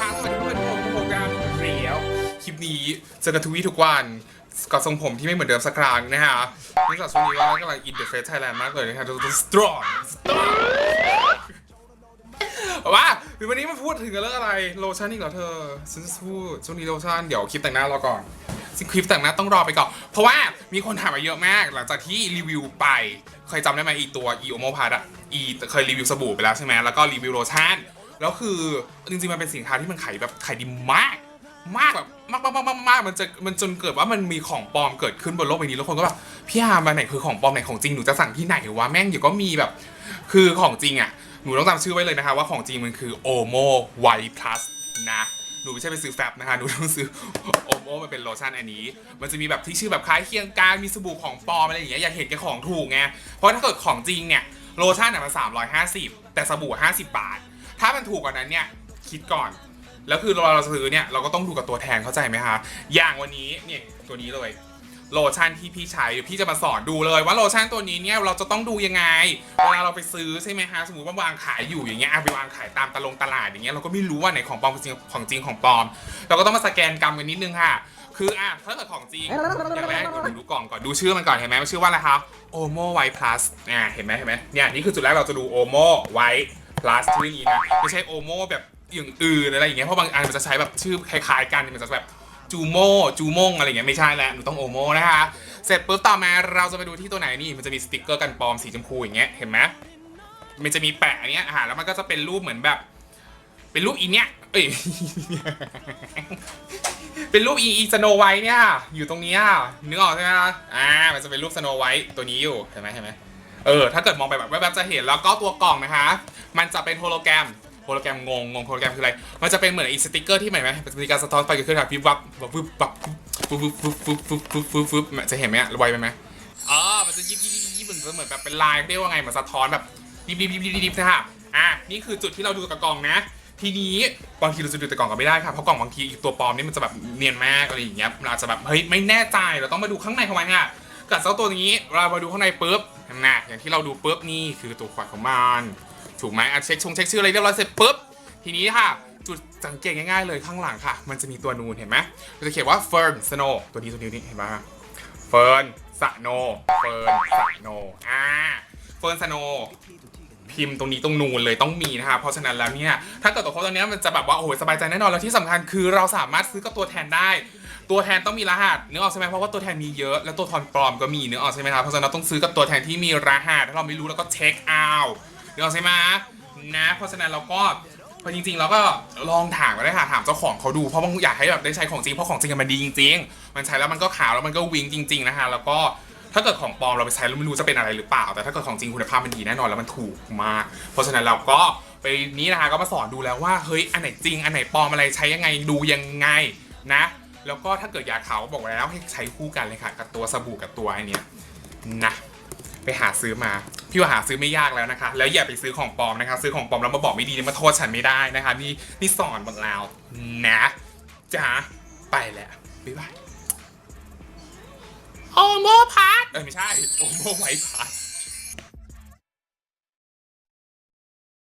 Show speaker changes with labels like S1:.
S1: ค่ะสวัสดีเพื่อนผมโปรแกรมเรียวคลิปนี้เจอกันทุกวี่ทุกวันกับทรงผมที่ไม่เหมือนเดิมสักครั้งนะฮะเนื่องจากช่วงนี้ว่ากำลังอินเดอะเฟสไทยแลนด์มากเลยนะฮะดูสตรองสตรองว่าวันนี้มาพูดถึงกันเรื่องอะไรโลชั่นอีกเหรอเธอฉันจะพูดช่วงนี้โลชั่นเดี๋ยวคลิปแต่งหน้ารอก่อนคลิปแต่งหน้าต้องรอไปก่อน เพราะว่ามีคนถามมาเยอะมาก หลังจากที่รีวิวไป เคยจำได้ไหมอีตัวอีโอโมพาร์อะอีเคยรีวิวสบู่ไปแล้วใช่ไหมแล้วก็รีวิวโลชั่น แล้วคือจริงๆมันเป็นสินค้าที่มันขายแบบขายดีมาก มากแบบมากมากมากมากมากมันจะมันจนเกิดว่ามันมีของปลอมเกิดขึ้นบนโลกใบนี้แล้วคนก็แบบพี่อามาไหนคือของปลอมไหนของจริงหนูจะสั่งที่ไหนวะแม่งเดี๋ยวก็มีแบบ คือของจริงอะหนูต้องจำชื่อไว้เลยนะคะว่าของจริงมันคือ Omo White Plus นะหนูไม่ใช่ไปซื้อแฟบนะคะ หนูต้องซื้อ Omo มันเป็นโลชั่นอันนี้ มันจะมีแบบที่ชื่อแบบคล้ายเคียงกันมีสบู่ของปลอมอะไรอย่างเงี้ย อยากเห็นแกของถูกไง เพราะถ้าเกิดของจริงเนี่ย โลชั่นเนี่ยมัน350แต่สบู่50บาท ถ้ามันถูกกว่านั้นเนี่ยคิดก่อน แล้วคือเราเราซื้อเนี่ยเราก็ต้องดูกับตัวแทนเข้าใจไหมคะ อย่างวันนี้เนี่ยตัวนี้เลยโลชั่นที่พี่ใช้พี่จะมาสอนดูเลยว่าโลชั่นตัวนี้เนี่ยเราจะต้องดูยังไงเวลาเราไปซื้อใช่ไหมฮะสมมติว่าวางขายอยู่อย่างเงี้ยไปวางขายตามตลงตลาดอย่างเงี้ยเราก็ไม่รู้ว่าไหนของปลอมจริงของจริงของปลอม เราก็ต้องมาสแกนกรรมกันนิดนึงค่ะ คืออะถ้าเกิดของจริงอย่างแรกดูดูกล่องก่อนดูชื่อมันก่อนเห็นไหมมันชื่อว่าอะไรครับ Omo White Plus อ่าเห็นไหมเห็นไหมเนี่ยนี่คือจุดแรกเราจะดู Omo White Plus ชื่อนี้นะ ไม่ใช่ Omo แบบอย่างอื่นอะไรอย่างเงี้ยเพราะบางอันมันจะใช้แบบชื่อคล้ายๆกันมันจะแบบจูโมจูมงอะไรอย่างเงี้ยไม่ใช่แล้วหนูต้องโอโมนะคะเสร็จปุ๊บต่อมาเราจะไปดูที่ตัวไหนนี่มันจะมีสติกเกอร์กันปลอมสีชมพูอย่างเงี้ยเห็นไหมมันจะมีแปะอันเนี้ยอ่าแล้วมันก็จะเป็นรูปเหมือนแบบ เป็นรูปอีเนี้ยเอ้ยเป็นรูปอีอีสโนไวท์เนี่ยอยู่ตรงนี้นึกออกใช่ไหมอ่ามันจะเป็นรูปสโนไวท์ตัวนี้อยู่เห็นไหมเห็นไหม เออ ถ้าเกิดมองไปแบบแวบๆจะเห็นแล้วก็ตัวกล่องนะคะ มันจะเป็นโฮโลแกรมโฮโลแกรมงงงงโฮโลแกรมคืออะไร มันจะเป็นเหมือนอีสติกเกอร์ที่เหมือนไหมมันจะมีการสะท้อนไฟเกิดขึ้นค่ะวิบวับแบบวิบวับฟึบฟึบฟึบฟึบฟึบฟึบฟึบฟึบจะเห็นไหมอะไวไปไหมอ๋อมันจะยิบยิบยิบยิบเหมือนเหมือนแบบเป็นลายเรียกว่าไงเหมือนสะท้อนแบบยิบยิบยิบยิบยิบนะฮะอะนี่คือจุดที่เราดูกับกล่องนะ ทีนี้บางทีเราจะดูแต่กล่องก็ไม่ได้ค่ะเพราะกล่องบางทีตัวปลอมนี่มันจะแบบเนียนมากอะไรอย่างเงี้ยมันอาจจะแบบเฮ้ยไม่แน่ใจเราต้องมาดูข้างในของมันค่ะ กับเจ้าตัวนี้เรามาดูข้างในปุ๊บนะอย่างที่เราดูปุ๊บนี่คือตัวขวดของมันถูกไหมอะเช็คชงเช็คชื่ออะไรเรียบร้อยเสร็จปุ๊บทีนี้ค่ะ จุดสังเกตง่ายๆเลยข้างหลังค่ะ มันจะมีตัวนูนเห็นไหมมันจะเขียนว่าเฟิร์นสโนตัวนี้ตัวนี้นี่เห็นไหมเฟิร์นสโนเฟิร์นสโนอ่าเฟิร์นสโน พิมพ์ตรงนี้ตรงนูนเลยต้องมีนะคะเพราะฉะนั้นแล้วเนี่ยถ้าเกิดตัวโค้ดตัวนี้มันจะแบบว่าโอ้โหสบายใจแน่นอนแล้วที่สำคัญคือเราสามารถซื้อกับตัวแทนได้ตัวแทนต้องมีรหัสเนึกอออกใช่ไหมเพราะว่าตัวแทนมีเยอะ แล้วตัวทอนปลอมก็มีเนึกอออกใช่ไหมครับเพราะฉะนั้นเราต้องซื้อกับตัวแทนที่มีรหัสถ้าเราไม่รู้เราก็เช็คเอาท์นึกอออกใช่ไหมนะเพราะฉะนั้นเราก็พอจริงๆเราก็ลองถามก็ได้ค่ะถามเจ้าของเขาดูเพราะบางอยากให้แบบได้ใช้ของจริงเพราะของจริงมันดีจริง ๆ มันใช้แล้วมันก็ขาวแล้วมันก็วิงจริง ๆนะคะแล้วก็ ถ้าเกิดของปลอมเราไปใช้แล้วไม่รู้จะเป็นอะไรหรือเปล่า แต่ถ้าเกิดของจริงคุณภาพมันดีแน่นอนแล้วมันถูกมาก เพราะฉะนั้นเราก็ไปนี้นะคะก็มาสอนดูแล้วว่าเฮ้ยอันไหนจริง อันไหนปลอมอะไรใช้ยังไงดูยังไงนะ แล้วก็ถ้าเกิดยาขาวบอกไว้แล้วให้ใช้คู่กันเลยค่ะ กับตัวสบู่กับตัวอันเนี้ยนะไปหาซื้อมา พี่ว่าหาซื้อไม่ยากแล้วนะคะ แล้วอย่าไปซื้อของปลอมนะคะ ซื้อของปลอมแล้วมาบอกไม่ดีมาโทษฉันไม่ได้นะคะ นี่นี่สอนหมดแล้วนะจ้าไปแล้วบ๊ายบาย โอโมพาร์ทเออไม่ใช่โอโมไวพาร์ท